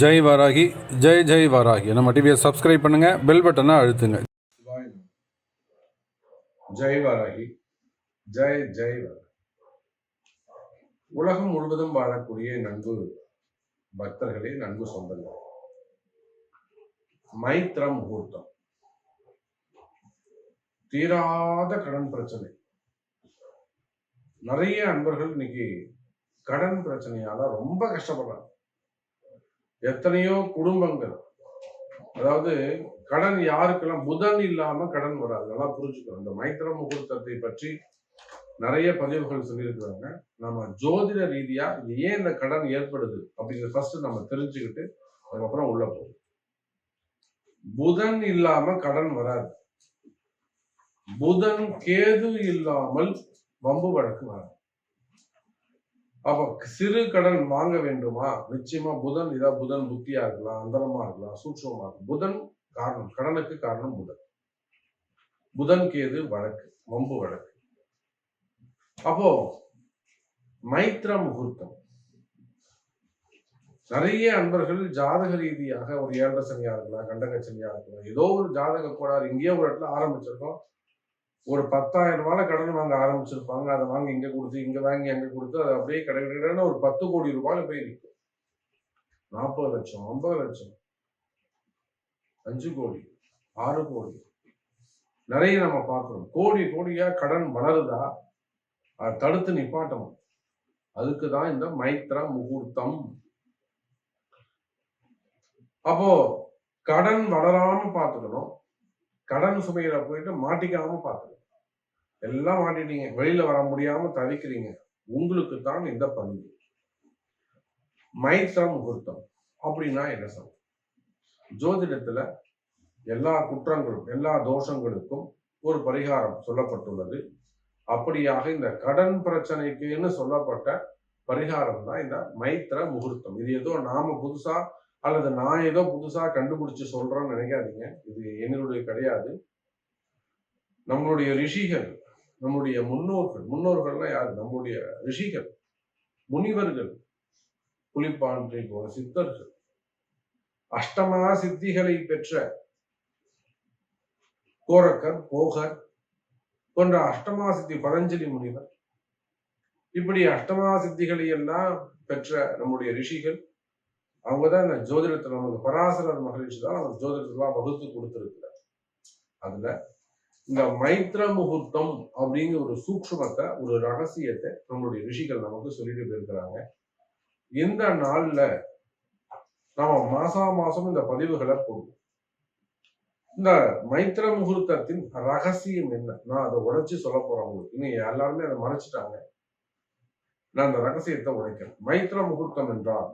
ஜெய் வாராகி ஜெய் ஜெய் வாராகி. நம்ம டிவியை சப்ஸ்கிரைப் பண்ணுங்க பெல் பட்டனை அழுத்துங்க. ஜெய் வாராகி ஜெய் ஜெய் வாராகி. உலகம் முழுவதும் வாழக்கூடிய நன்கு பக்தர்களே நன்கு சொந்தங்கள். மைத்ர முகூர்த்தம். தீராத கடன் பிரச்சனை. நிறைய அன்பர்கள் இன்னைக்கு கடன் பிரச்சனையால ரொம்ப கஷ்டப்படுறாங்க. எத்தனையோ குடும்பங்கள். அதாவது கடன் யாருக்கெல்லாம் புதன் இல்லாம கடன் வராது. நல்லா புரிஞ்சுக்கணும். இந்த மைத்திர முகூர்த்தத்தை பற்றி நிறைய பதிவுகள் சொல்லியிருக்கிறாங்க. நம்ம ஜோதிட ரீதியா ஏன் இந்த கடன் ஏற்படுது அப்படிங்கிறத ஃபர்ஸ்ட் நம்ம தெரிஞ்சுக்கிட்டு அதுக்கப்புறம் உள்ள போகும் புதன் இல்லாம கடன் வராது. புதன் கேது இல்லாமல் வம்பு வழக்கு வராது. அப்போ சிறு கடன் வாங்க வேண்டுமா? நிச்சயமா புதன் இதா புதன் புத்தியா இருக்கலாம் அந்தரமா இருக்கலாம் சூட்சமா இருக்கலாம். புதன் காரணம் கடனுக்கு காரணம் புதன். புதன் கேது வழக்கு வம்பு வழக்கு. அப்போ மைத்ர முகூர்த்தம். நிறைய அன்பர்கள் ஜாதக ரீதியாக ஒரு ஏழரை சனியா இருக்கலாம் கண்டக சனியா இருக்கலாம். ஏதோ ஒரு ஜாதக கோளாறு இங்கேயே ஒரு இடத்துல ஆரம்பிச்சிருக்கோம். ஒரு பத்தாயிரம் ரூபாய் கடன் வாங்க ஆரம்பிச்சிருப்பாங்க. அதை வாங்கி இங்க கொடுத்து இங்க வாங்கி அங்க கொடுத்து அது அப்படியே கடை ஒரு பத்து கோடி ரூபாயில போய் நிற்கும் நாற்பது லட்சம் ஐம்பது லட்சம் அஞ்சு கோடி ஆறு கோடி. நிறைய நம்ம பார்க்கிறோம். கோடி கோடியா கடன் வளருதா? அதை தடுத்து நிப்பாட்டணும். அதுக்கு தான் இந்த மைத்ரா முகூர்த்தம். அப்போ கடன் வளராம பார்த்துக்கணும். கடன் சுமையில போயிட்டு மாட்டிக்காம பார்த்துக்கணும் எல்லாம் மாட்டிட்டீங்க. வெளியில வர முடியாம தவிக்கிறீங்க. உங்களுக்கு தான் இந்த பதிவு மைத்ர முகூர்த்தம் அப்படின்னா என்ன சொல்றது ஜோதிடத்துல எல்லா குற்றங்களும் எல்லா தோஷங்களுக்கும் ஒரு பரிகாரம் சொல்லப்பட்டுள்ளது. அப்படியாக இந்த கடன் பிரச்சனைக்குன்னு சொல்லப்பட்ட பரிகாரம் தான் இந்த மைத்ர முகூர்த்தம். இது ஏதோ நாம புதுசா அல்லது நான் ஏதோ புதுசா கண்டுபிடிச்சு சொல்றேன்னு நினைக்காதீங்க. இது என்னுடைய கிடையாது. நம்மளுடைய ரிஷிகள் நம்முடைய முன்னோர்கள் முன்னோர்கள்லாம் யார்? நம்முடைய ரிஷிகள் முனிவர்கள் புலிப்பான்றை போல சித்தர்கள் அஷ்டமா சித்திகளை பெற்ற கோரக்கர் போகர் போன்ற அஷ்டமா சித்தி பதஞ்சலி முனிவர் இப்படி அஷ்டமா சித்திகளை எல்லாம் பெற்ற நம்முடைய ரிஷிகள் அவங்க தான் இந்த ஜோதிடத்தை நமக்கு பராசரர் மகரிஷி தான் நமக்கு ஜோதிடத்தெல்லாம் வகுத்து கொடுத்துருக்கிறார். அதுல இந்த மைத்ர முகூர்த்தம் அப்படிங்கிற ஒரு சூக்ஷ்மத்தை ஒரு ரகசியத்தை நம்மளுடைய ரிஷிகள் நமக்கு சொல்லிட்டு போயிருக்கிறாங்க. இந்த நாள்ல நாம மாசா மாசம் இந்த பதிவுகளை போடுவோம். இந்த மைத்ர முகூர்த்தத்தின் ரகசியம் என்ன? நான் அதை உடைச்சு சொல்ல போறேன் உங்களுக்கு. இன்னும் எல்லாருமே அதை மறைச்சிட்டாங்க. நான் அந்த ரகசியத்தை உடைக்கிறேன் மைத்ர முகூர்த்தம் என்றால்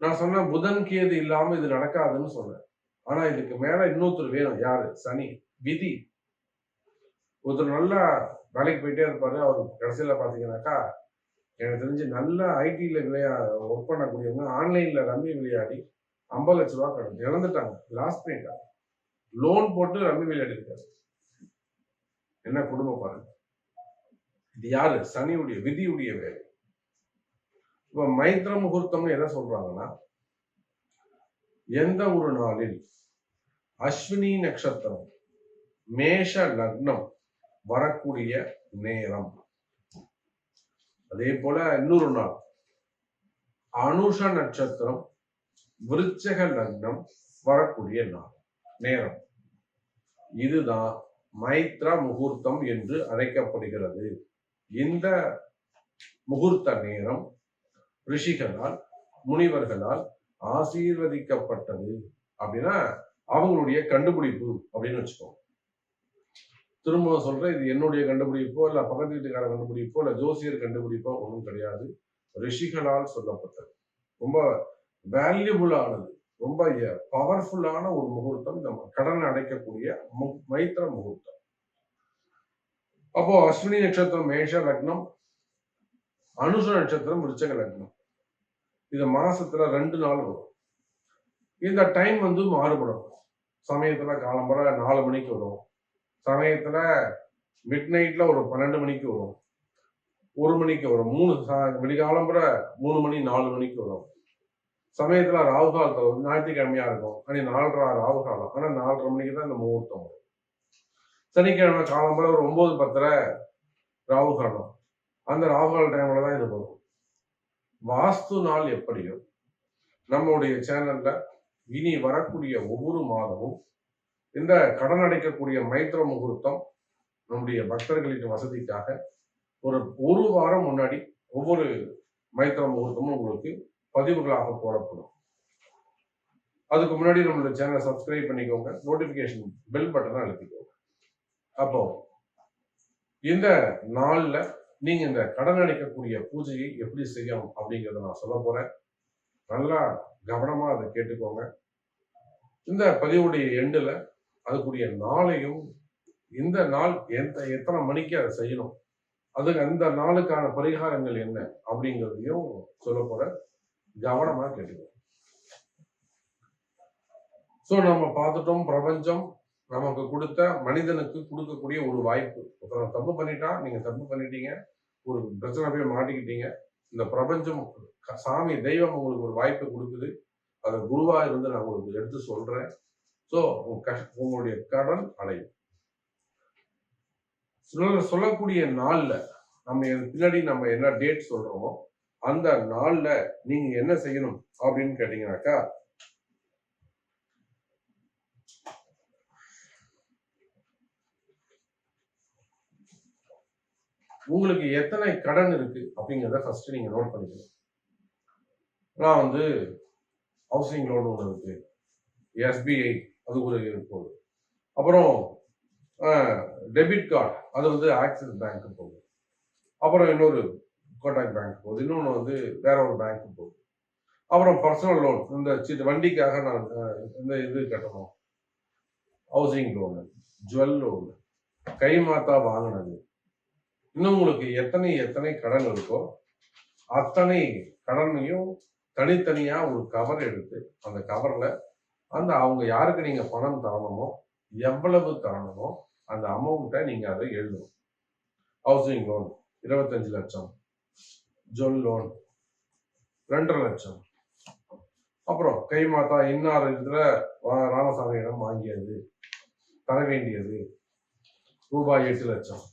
நான் சொன்னேன் புதன் கேது இல்லாம இது நடக்காதுன்னு சொன்னேன். ஆனா இதுக்கு மேல இன்னொருத்தர் வேணும். யாரு? சனி. விதி. ஒருத்தர் நல்லா வேலைக்கு போயிட்டே இருப்பாரு. அவர் கடைசியில பாத்தீங்கன்னாக்கா எனக்கு தெரிஞ்சு நல்ல ஐடியில விளையா ஒர்க் பண்ணக்கூடியவங்க ஆன்லைன்ல ரம்மி விளையாடி ஐம்பது லட்ச ரூபா கடன் இழந்துட்டாங்க. லாஸ்ட் பண்ணிட்டாங்க. லோன் போட்டு ரம்மி விளையாடி இருக்காரு என்ன குடும்பம் பாருங்க. இது யாரு? சனியுடைய விதியுடைய வேலை. இப்ப மைத்ர முகூர்த்தம்னு என்ன சொல்றாங்கன்னா எந்த ஒரு நாளில் அஸ்வினி நட்சத்திரம் மேஷ லக்னம் வரக்கூடிய நேரம். அதே போல இன்னொரு நாள் அனுஷ நட்சத்திரம் விருச்சக லக்னம் வரக்கூடிய நாள் நேரம். இதுதான் மைத்ர முகூர்த்தம் என்று அழைக்கப்படுகிறது. இந்த முகூர்த்த நேரம் ரிஷிகளால் முனிவர்களால் ஆசீர்வதிக்கப்பட்டது அப்படின்னா அவங்களுடைய கண்டுபிடிப்பு அப்படின்னு வச்சுக்கோங்க. திரும்ப சொல்றேன் இது என்னுடைய கண்டுபிடிப்போ இல்ல பக்கத்து வீட்டுக்கார கண்டுபிடிப்போ இல்ல ஜோசியர் கண்டுபிடிப்போ ஒன்றும் கிடையாது. ரிஷிகளால் சொல்லப்பட்டது. ரொம்ப வேல்யூபுளானது ரொம்ப பவர்ஃபுல்லான ஒரு முகூர்த்தம் இந்த கடன் அடைக்கக்கூடிய மு- மைத்திர முகூர்த்தம். அப்போ அஸ்வினி நட்சத்திரம் மேஷ லக்னம் அனுஷ நட்சத்திரம் விருச்சக லக்னம். இது மாசத்துல ரெண்டு நாள் வரும். இந்த டைம் வந்து மாறுபடும். சமயத்துல காலம்பர நாலு மணிக்கு வரும். சமயத்துல மிட் நைட்ல ஒரு பன்னெண்டு மணிக்கு வரும். ஒரு மணிக்கு வரும். மூணு சா- விடிகாலம்புற மூணு மணி நாலு மணிக்கு வரும். சமயத்துல ராகு காலத்துல வந்து ஞாயிற்றுக்கிழமையா இருக்கும். அன்னைக்கு நாலரை ராகு காலம். ஆனா நாலரை மணிக்கு தான் இந்த முகூர்த்தம் வரும். சனிக்கிழமை காலம்புற ஒரு ஒன்பது பத்தரை ராகு காலம். அந்த ராகு கால டைம்ல தான் இது வரும். வாஸ்து நாள் எப்படியோ நம்முடைய சேனல்ல இனி வரக்கூடிய ஒவ்வொரு மாதமும் இந்த கடன் அடைக்கக்கூடிய மைத்திர முகூர்த்தம் நம்முடைய பக்தர்களின் வசதிக்காக ஒரு ஒரு வாரம் முன்னாடி ஒவ்வொரு மைத்திர முகூர்த்தமும் உங்களுக்கு பதிவுகளாக போடப்படும். அதுக்கு முன்னாடி நம்மளோட சேனலை சப்ஸ்கிரைப் பண்ணிக்கோங்க. நோட்டிபிகேஷன் பெல் பட்டனை அழுத்திக்கோங்க. அப்போ இந்த நாளில் நீங்க இந்த கடன் அடைக்கக்கூடிய பூஜையை எப்படி செய்யணும் அப்படிங்கறத நான் சொல்ல போறேன். நல்லா கவனமா அதை கேட்டுக்கோங்க. இந்த பதிவுடைய எண்டுல அதுக்குரிய நாளையும் இந்த நாள் எந்த எத்தனை மணிக்கு அதை செய்யணும் அதுக்கு அந்த நாளுக்கான பரிகாரங்கள் என்ன அப்படிங்கிறதையும் சொல்ல போற கவனமா கேட்டுக்கோங்க. சோ நம்ம பார்த்துட்டோம் பிரபஞ்சம். நமக்கு கொடுத்த மனிதனுக்கு கொடுக்கக்கூடிய ஒரு வாய்ப்பு. ஒருத்தர் தப்பு பண்ணிட்டா நீங்க தப்பு பண்ணிட்டீங்க. ஒரு பிரச்சனை போய் மாட்டிக்கிட்டீங்க. இந்த பிரபஞ்சம் சாமி தெய்வம் உங்களுக்கு ஒரு வாய்ப்பு கொடுக்குது. அதை குருவா இருந்து நான் உங்களுக்கு எடுத்து சொல்றேன். ஸோ உங்களுடைய கடன் அடையும். சொல்ல சொல்லக்கூடிய நாள்ல நம்ம பின்னாடி நம்ம என்ன டேட் சொல்றோமோ அந்த நாள்ல நீங்க என்ன செய்யணும் அப்படின்னு கேட்டீங்கன்னாக்கா உங்களுக்கு எத்தனை கடன் இருக்கு அப்படிங்கிறத ஃபர்ஸ்ட் நீங்க நோட் பண்ணிக்கணும். நான் வந்து ஹவுசிங் லோன் ஒன்று இருக்கு. எஸ்பிஐ அது ஒரு போகுது அப்புறம் டெபிட் கார்டு அது வந்து ஆக்சிஸ் பேங்க் போகுது அப்புறம் இன்னொரு கோட்டாக் பேங்க் போகுது இன்னொன்று வந்து வேற ஒரு பேங்க் போகுது அப்புறம் பர்சனல் லோன் இந்த சீட்டு வண்டிக்காக நான் இந்த இது கட்டணும். ஹவுசிங் லோனு ஜுவல் லோனு கைமாத்தா வாங்கினது. இன்னும் உங்களுக்கு எத்தனை எத்தனை கடன் இருக்கோ அத்தனை கடனையும் தனித்தனியா ஒரு கவர் எடுத்து அந்த கவர்ல அந்த அவங்க யாருக்கு நீங்க பணம் தரணுமோ எவ்வளவு தரணுமோ அந்த அமௌண்ட்டை நீங்க அதை எழுதணும். ஹவுசிங் லோன் இருபத்தஞ்சு லட்சம். ஜொல் லோன் ரெண்டரை லட்சம். அப்புறம் கைமாத்தா இன்னார் இதுல ராமசாமியிடம் வாங்கியது தர வேண்டியது ரூபாய் எட்டு லட்சம்.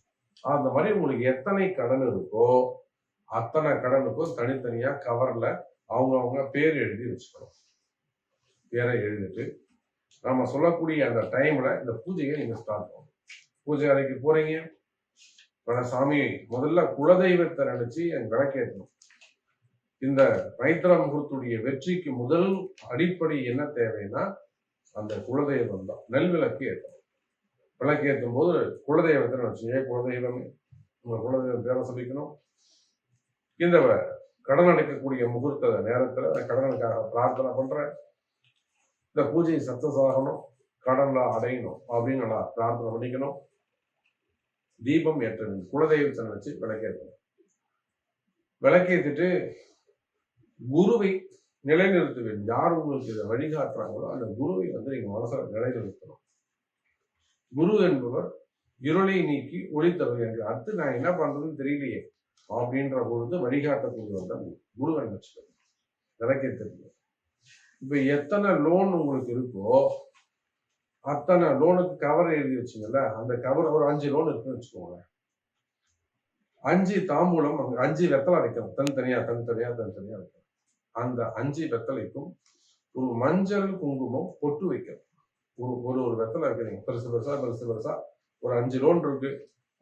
அந்த மாதிரி உங்களுக்கு எத்தனை கடன் இருக்கோ அத்தனை கடனுக்கும் தனித்தனியா கவர்ல அவங்கவுங்க பேர் எழுதி வச்சுக்கணும். பேரை எழுதிட்டு நம்ம சொல்லக்கூடிய அந்த டைம்ல இந்த பூஜையை நீங்க ஸ்டார்ட் பண்ணணும். பூஜை அறைக்கு போறீங்க. சாமி முதல்ல குலதெய்வத்தை நினைச்சு என் விளக்கேற்றணும். இந்த மைத்திர முகூர்த்துடைய வெற்றிக்கு முதல் அடிப்படை என்ன தேவைன்னா அந்த குலதெய்வம் தான் நெல் விளக்கு ஏற்றணும். விளக்கேற்றும் போது குலதெய்வத்தை வச்சு ஏன் குலதெய்வமே உங்க குலதெய்வம் பேரை சொல்லிக்கணும். இந்த கடன் அடைக்கக்கூடிய முகூர்த்த நேரத்தில் கடனுக்காக பிரார்த்தனை பண்ணுறேன் இந்த பூஜை சக்சஸ் ஆகணும் கடன்ல அடையணும் அப்படின்னு நான் பிரார்த்தனை பண்ணிக்கணும். தீபம் ஏற்றணும் குலதெய்வத்தை வச்சு விளக்கேற்றணும். விளக்கேற்றிட்டு குருவை நிலைநிறுத்துவேன். வேண்டும் யார் உங்களுக்கு இதை வழிகாட்டுறாங்களோ அந்த குருவை வந்து நீங்கள் மனசில் நிலைநிறுத்தணும். குரு என்பவர் இருளை நீக்கி ஒளி தரும் என்று. அடுத்து நான் என்ன பண்றதுன்னு தெரியலையே. அப்படின்ற பொழுது வழிகாட்டக்கூடியவர் தான் குருவை நினைச்சுக்கணும் எனக்கே தெரியும். இப்ப எத்தனை லோன் உங்களுக்கு இருக்கோ அத்தனை லோனுக்கு கவர் எழுதி வச்சுங்கல்ல அந்த கவர் ஒரு அஞ்சு லோன் இருக்குன்னு வச்சுக்கோங்க அஞ்சு தாம்பூலம் அங்கே அஞ்சு வெத்தலை வைக்கணும். தனித்தனியா தனித்தனியா தனித்தனியா வைக்கணும். அந்த அஞ்சு வெத்தலைக்கும் ஒரு மஞ்சள் குங்குமம் பொட்டு வைக்கணும். ஒரு ஒரு ஒரு வெத்தலை வைக்கிறீங்க பெருசு பெருசா பெருசு பெருசா. ஒரு அஞ்சு லோன் இருக்கு.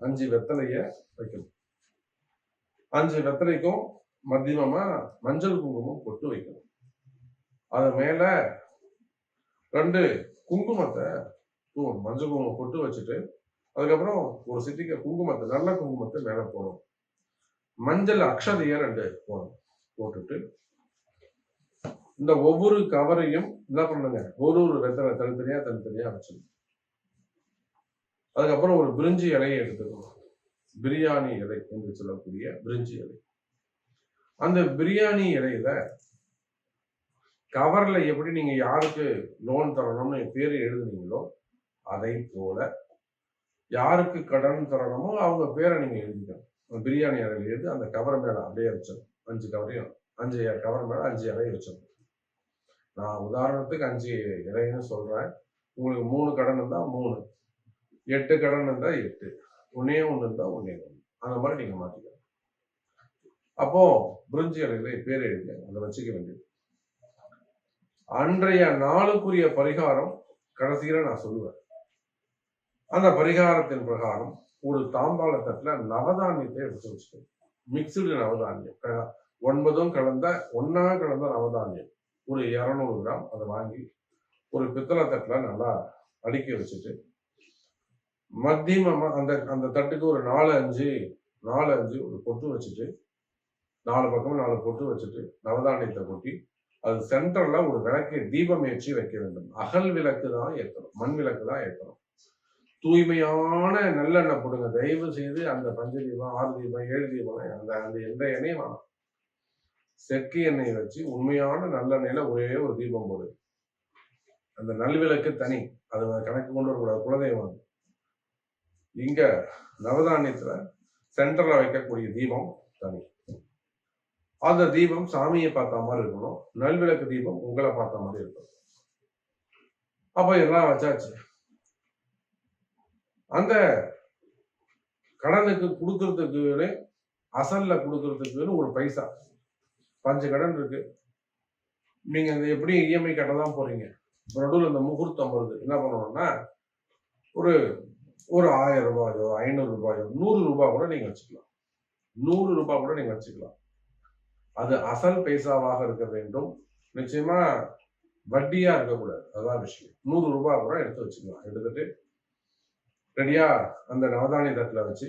அஞ்சு வெத்தலைய வைக்கணும். அஞ்சு வெத்தலைக்கும் மத்தியமமா மஞ்சள் குங்குமம் கொட்டு வைக்கணும். அது மேல ரெண்டு குங்குமத்தை தூவணும். மஞ்சள் குங்குமம் கொட்டு வச்சுட்டு அதுக்கப்புறம் ஒரு சிட்டிக்க குங்குமத்தை நல்ல குங்குமத்தை மேலே போடணும். மஞ்சள் அக்ஷதையை ரெண்டு போடணும். போட்டுட்டு இந்த ஒவ்வொரு கவரையும் என்ன பண்ணுங்க ஒரு ஒரு வெத்தலை தனித்தனியா தனித்தனியா வச்சிடணும் அதுக்கப்புறம் ஒரு பிரிஞ்சி இலையை எடுத்துக்கணும். பிரியாணி இலை என்று சொல்லக்கூடிய பிரிஞ்சி இலை. அந்த பிரியாணி இலையில கவர்ல எப்படி நீங்க யாருக்கு லோன் தரணும்னு பேர் எழுதுனீங்களோ அதை போல யாருக்கு கடன் தரணுமோ அவங்க பேரை நீங்க எழுதிக்கணும். பிரியாணி இலையில எழுதி அந்த கவர் மேல அப்படியே வச்சிடணும் அஞ்சு கவரையும் அஞ்சு கவர் மேல அஞ்சு இலையை வச்சிடணும் நான் உதாரணத்துக்கு அஞ்சு இலைன்னு சொல்றேன். உங்களுக்கு மூணு கடன் இருந்தால் மூணு. எட்டு கடன் இருந்தா எட்டு. ஒன்னே ஒன்று இருந்தால் ஒன்னே ஒன்று அந்த மாதிரி நீங்க மாற்றிக்கலாம் அப்போ பிரிஞ்சி இலையில பேர் எழுதி அதை வச்சுக்க வேண்டியது. அன்றைய நாளுக்குரிய பரிகாரம் கடைசியில நான் சொல்லுவேன். அந்த பரிகாரத்தின் பிரகாரம் ஒரு தாம்பாள தட்டில் நவதானியத்தை எடுத்து வச்சுக்கணும். மிக்சடு நவதானியம். ஒன்பதும் கலந்த ஒன்னா கலந்த நவதானியம். ஒரு இரநூறு கிராம் அதை வாங்கி ஒரு பித்தளை தட்டில் நல்லா அடுக்கி வச்சுட்டு மத்தியமமா அந்த அந்த தட்டுக்கு ஒரு நாலு அஞ்சு நாலு அஞ்சு ஒரு பொட்டு வச்சுட்டு நாலு பக்கம் நாலு பொட்டு வச்சுட்டு நவதானியத்தை கொட்டி அது சென்டர்ல ஒரு விளக்கை தீபம் ஏற்றி வைக்க வேண்டும். அகல் விளக்கு தான் ஏற்றணும் மண் விளக்கு தான் ஏற்றணும் தூய்மையான நல்லெண்ணெய் போடுங்க. தயவு செய்து அந்த பஞ்ச தீபம் ஆறு தீபம் ஏழு தீபம் அந்த அந்த எந்த எண்ணெயும் வேணாம். செக்கு எண்ணெய் வச்சு உண்மையான நல்லெண்ணெயில ஒரே ஒரு தீபம் போடு. அந்த நல்விளக்கு தனி. அது கணக்கு கொண்டு வரக்கூடாது. குலதெய்வம் அது. இங்க நவதானியத்துல சென்டர்ல வைக்கக்கூடிய தீபம் தனி. அந்த தீபம் சாமியை பார்த்த மாதிரி இருக்கணும். நல்விளக்கு தீபம் உங்களை பார்த்த மாதிரி இருக்கணும். அப்ப இதெல்லாம் வச்சாச்சு. அந்த கடனுக்கு கொடுக்கறதுக்கு அசல்ல கொடுக்கறதுக்கு ஒரு பைசா. பஞ்சு கடன் இருக்கு. நீங்க அது எப்படி இஎம்ஐ கட்ட தான் போறீங்க? நடுவில் இந்த முகூர்த்தம் வருது. என்ன பண்ணணும்னா ஒரு ஒரு ஆயிரம் ரூபாயோ ஐநூறு ரூபாயோ நூறு ரூபாய் கூட நீங்க வச்சுக்கலாம். நூறு ரூபாய் கூட நீங்க வச்சுக்கலாம். அது அசல் பைசாவாக இருக்க வேண்டும். நிச்சயமா வட்டியா இருக்கக்கூடாது. அதான் விஷயம். நூறு ரூபாய் கூட எடுத்து வச்சுக்கலாம். எடுத்துட்டு ரெடியா அந்த நவதானிய தட்டில் வச்சு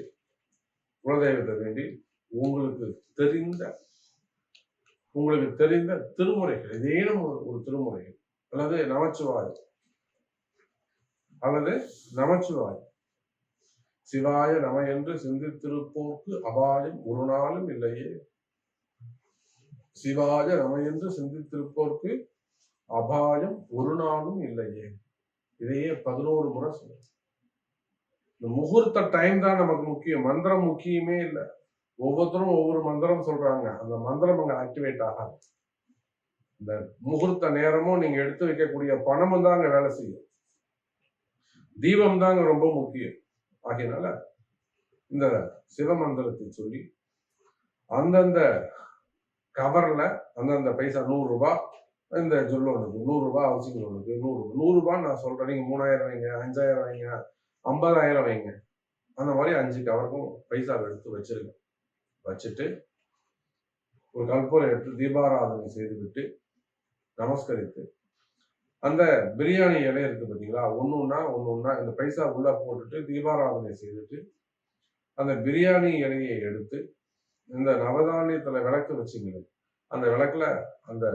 குலதெய்வத்தை வேண்டி உங்களுக்கு தெரிந்த உங்களுக்கு தெரிந்த திருமுறைகள். ஏதேனும் ஒரு ஒரு திருமுறைகள். அல்லது நமச்சிவாய் அல்லது நமச்சிவாய் சிவாய நம என்று சிந்தித்திருப்போர்க்கு அபாயம் ஒரு நாளும் இல்லையே. சிவாய நம என்று சிந்தித்திருப்போர்க்கு அபாயம் ஒரு நாளும் இல்லையே. இதையே பதினோரு முறை சொல்லு இந்த முகூர்த்த டைம் தான் நமக்கு முக்கியம். மந்திரம் முக்கியமே இல்லை. ஒவ்வொருத்தரும் ஒவ்வொரு மந்திரம் சொல்றாங்க. அந்த மந்திரம் அங்க ஆக்டிவேட் ஆகாது. இந்த முகூர்த்த நேரமும் நீங்க எடுத்து வைக்கக்கூடிய பணமும் தான் அங்க வேலை செய்யும். தீபம் தாங்க ரொம்ப முக்கியம். ஆகையினால இந்த சிவமந்திரத்தை சொல்லி அந்தந்த கவர்ல அந்தந்த பைசா நூறு ரூபாய் இந்த ஜொல் ஒண்ணுக்கு நூறு ரூபாய் அவசியம் லோனுக்கு நூறு நூறு ரூபாய் நான் சொல்றேன். நீங்க மூணாயிரம் வைங்க அஞ்சாயிரம் வைங்க ஐம்பதாயிரம் வைங்க. அந்த மாதிரி அஞ்சு கவருக்கும் பைசா எடுத்து வச்சிருக்கேன் வச்சுட்டு ஒரு கற்பூரம் எடுத்து தீபாராதனை செய்துவிட்டு நமஸ்கரித்து அந்த பிரியாணி இலை இருக்கு பார்த்தீங்களா ஒன்று ஒன்றா ஒன்று ஒன்றா இந்த பைசா உள்ளே போட்டுட்டு தீபாராதனை செய்துட்டு அந்த பிரியாணி இலையை எடுத்து இந்த நவதானியத்தில் விளக்கு வச்சுங்க அந்த விளக்குல அந்த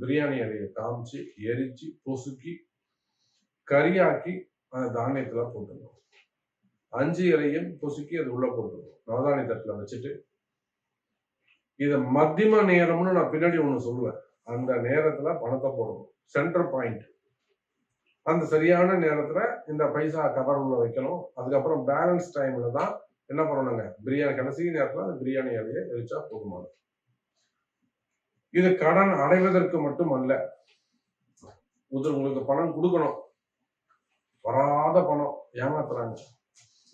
பிரியாணி இலையை காமிச்சு எரிச்சு பொசுக்கி கறியாக்கி அந்த தானியத்தில் போட்டுருவோம். அஞ்சு இலையும் பொசுக்கி அது உள்ளே போட்டுருவோம். நவதானிய தட்டில் வச்சுட்டு இதை மத்தியம நேரம்னு நான் பின்னாடி ஒன்று சொல்லுவேன். அந்த நேரத்துல பணத்தை போடணும். சென்டர் பாயிண்ட் அந்த சரியான நேரத்துல இந்த பைசா கவர் உள்ள வைக்கணும். அதுக்கப்புறம் பேலன்ஸ் டைம்ல தான் என்ன பண்ணணுங்க? பிரியாணி கடைசி நேரத்துல அந்த பிரியாணி இலையை எரிச்சா போதுமானது. இது கடன் அடைவதற்கு மட்டும் அல்ல உங்களுக்கு பணம் கொடுக்கணும். வராத பணம் ஏமாத்துறாங்க.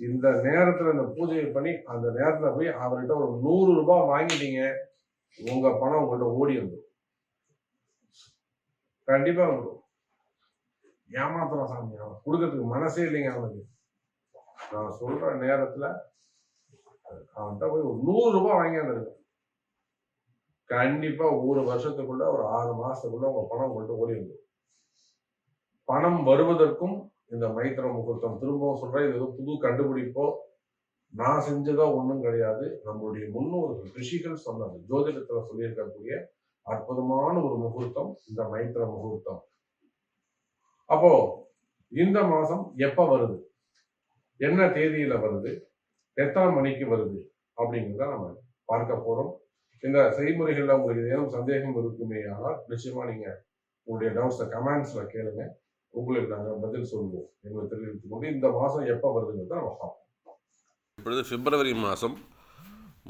இந்த நேரத்துல இந்த பூஜையை பண்ணி அந்த நேரத்துல போய் அவர்கிட்ட ஒரு நூறு ரூபாய் வாங்கிட்டீங்க. உங்க பணம் உங்கள்கிட்ட ஓடி வந்துடும் கண்டிப்பா வந்துடும் ஏமாத்துறான் சாமி. அவன் கொடுக்கறதுக்கு மனசே இல்லைங்க அவனுக்கு. நான் சொல்ற நேரத்துல அவன்கிட்ட போய் ஒரு நூறு ரூபாய் வாங்கியாந்துருங்க கண்டிப்பா ஒரு வருஷத்துக்குள்ள ஒரு ஆறு மாசத்துக்குள்ள உங்க பணம் உங்கள்கிட்ட ஓடி வந்துடும் பணம் வருவதற்கும் இந்த மைத்திர முகூர்த்தம். திரும்பவும் சொல்றேன் இது புது கண்டுபிடிப்போ. நான் செஞ்சதா ஒன்றும் கிடையாது. நம்மளுடைய முன்னோர்கள் ரிஷிகள் சொன்னது ஜோதிடத்துல சொல்லியிருக்கக்கூடிய அற்புதமான ஒரு முகூர்த்தம் இந்த மைத்திர முகூர்த்தம். அப்போ இந்த மாசம் எப்ப வருது? என்ன தேதியில வருது? எத்தனை மணிக்கு வருது? அப்படிங்கிறத நம்ம பார்க்க போறோம். இந்த செய்முறைகள்ல உங்களுக்கு ஏதும் சந்தேகம் இருக்குமே ஆனால் நிச்சயமா நீங்க உங்களுடைய டவுட்ஸை கமெண்ட்ஸ்ல கேளுங்க. உங்களுக்கு நாங்கள் பதில் சொல்வோம். எங்களை தெரிவித்துக் கொண்டு இந்த மாதம் எப்போ வருதுங்கிறத நம்ம பார்ப்போம். இப்பொழுது பிப்ரவரி மாதம்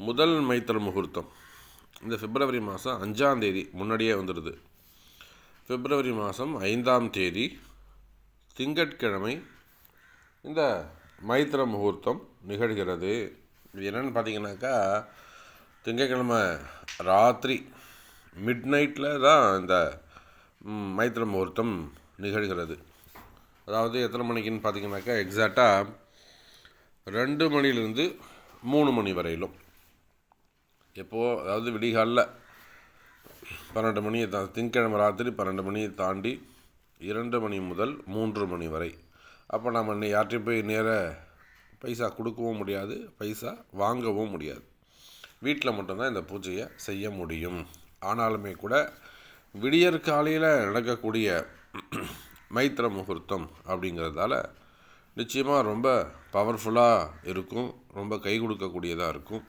முதல் மைத்திர முகூர்த்தம். இந்த பிப்ரவரி மாதம் அஞ்சாம் தேதி முன்னாடியே வந்துடுது பிப்ரவரி மாதம் ஐந்தாம் தேதி திங்கட்கிழமை இந்த மைத்திர முகூர்த்தம் நிகழ்கிறது. இது என்னென்னு பார்த்தீங்கன்னாக்கா திங்கட்கிழமை ராத்திரி மிட் நைட்டில் தான் இந்த மைத்திர முகூர்த்தம் நிகழ்கிறது. அதாவது எத்தனை மணிக்குன்னு பார்த்தீங்கன்னாக்கா எக்ஸாக்டாக ரெண்டு மணிலேருந்து மூணு மணி வரையிலும். எப்போது அதாவது விடிகாலில் பன்னெண்டு மணியை தா திங்கிழமை ராத்திரி பன்னெண்டு மணியை தாண்டி இரண்டு மணி முதல் மூன்று மணி வரை. அப்போ நம்ம யார்கிட்டையும் போய் நேர பைசா கொடுக்கவும் முடியாது பைசா வாங்கவும் முடியாது. வீட்டில் மட்டும்தான் இந்த பூஜையை செய்ய முடியும். ஆனாலுமே கூட விடியற் காலையில் நடக்கக்கூடிய மைத்திர முகூர்த்தம் அப்படிங்கிறதால நிச்சயமாக ரொம்ப பவர்ஃபுல்லாக இருக்கும். ரொம்ப கை கொடுக்கக்கூடியதாக இருக்கும்.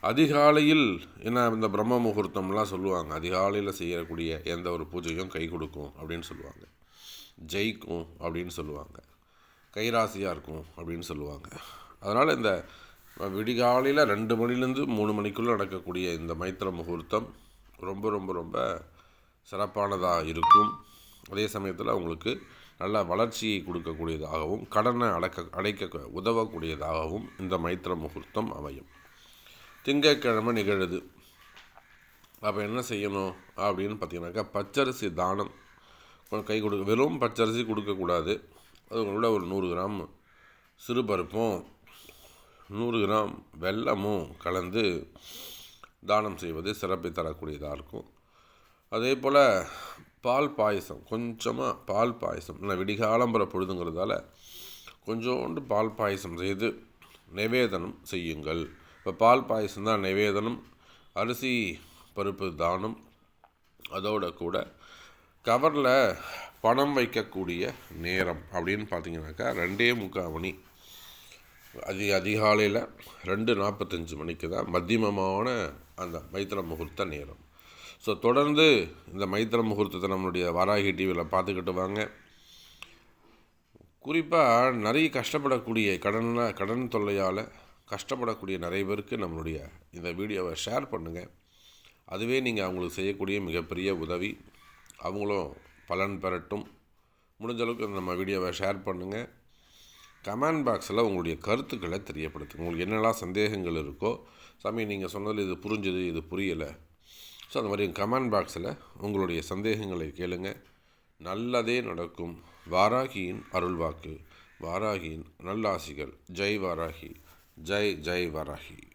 அதிகாலையில் என்ன இந்த பிரம்ம முகூர்த்தம்லாம் சொல்லுவாங்க. அதிகாலையில் செய்யக்கூடிய எந்த ஒரு பூஜையும் கை கொடுக்கும் அப்படின்னு சொல்லுவாங்க. ஜெயிக்கும் அப்படின்னு சொல்லுவாங்க. கைராசியாக இருக்கும் அப்படின்னு சொல்லுவாங்க. அதனால் இந்த விடிகாலையில் ரெண்டு மணிலேருந்து மூணு மணிக்குள்ளே நடக்கக்கூடிய இந்த மைத்திர முகூர்த்தம் ரொம்ப ரொம்ப ரொம்ப சிறப்பானதாக இருக்கும். அதே சமயத்தில் உங்களுக்கு நல்ல வளர்ச்சியை கொடுக்கக்கூடியதாகவும் கடனை அடக்க அடைக்க உதவக்கூடியதாகவும் இந்த மைத்திர முகூர்த்தம் அமையும். திங்கட்கிழமை நிகழுது. அப்போ என்ன செய்யணும் அப்படின்னு பார்த்தீங்கன்னாக்கா பச்சரிசி தானம். கொஞ்சம் கை கொடுக்க வெறும் பச்சரிசி கொடுக்கக்கூடாது. அது உங்களோட ஒரு நூறு கிராம் சிறுபருப்பும் நூறு கிராம் வெல்லமும் கலந்து தானம் செய்வது சிறப்பை தரக்கூடியதாக இருக்கும். அதே போல் பால் பாயசம் கொஞ்சமாக பால் பாயசம் இல்லை விடிகாலம்புற பொழுதுங்கிறதால கொஞ்சோண்டு பால் பாயசம் செய்து நிவேதனம் செய்யுங்கள். இப்போ பால் பாயசம் தான் நிவேதனம் அரிசி பருப்பு தானம் அதோட கூட கவரில் பணம் வைக்கக்கூடிய நேரம் அப்படின்னு பார்த்தீங்கன்னாக்கா ரெண்டே முக்கால் மணி. அதி அதிகாலையில் ரெண்டு நாற்பத்தஞ்சு மணிக்கு தான் மத்தியமமான அந்த மைத்திர முகூர்த்த நேரம். ஸோ தொடர்ந்து இந்த மைத்திர முகூர்த்தத்தை நம்மளுடைய வாராகி டிவியில் பார்த்துக்கிட்டு வாங்க. குறிப்பாக நிறைய கஷ்டப்படக்கூடிய கடன்னா கடன் தொல்லையால் கஷ்டப்படக்கூடிய நிறைய பேருக்கு நம்மளுடைய இந்த வீடியோவை ஷேர் பண்ணுங்கள் அதுவே நீங்கள் அவங்களுக்கு செய்யக்கூடிய மிகப்பெரிய உதவி. அவங்களும் பலன் பெறட்டும். முடிஞ்ச அளவுக்கு நம்ம வீடியோவை ஷேர் பண்ணுங்கள் கமெண்ட் பாக்ஸில் உங்களுடைய கருத்துக்களை தெரியப்படுத்துங்க. உங்களுக்கு என்னெல்லாம் சந்தேகங்கள் இருக்கோ சாமி நீங்கள் சொன்னதில் இது புரிஞ்சுது இது புரியலை. ஸோ அந்த மாதிரி கமெண்ட் பாக்ஸில் உங்களுடைய சந்தேகங்களை கேளுங்க. நல்லதே நடக்கும். வாராகியின் அருள்வாக்கு வாராகியின் நல்லாசிகள். ஜெய் வாராகி. ஜெய் ஜெய் வாராகி.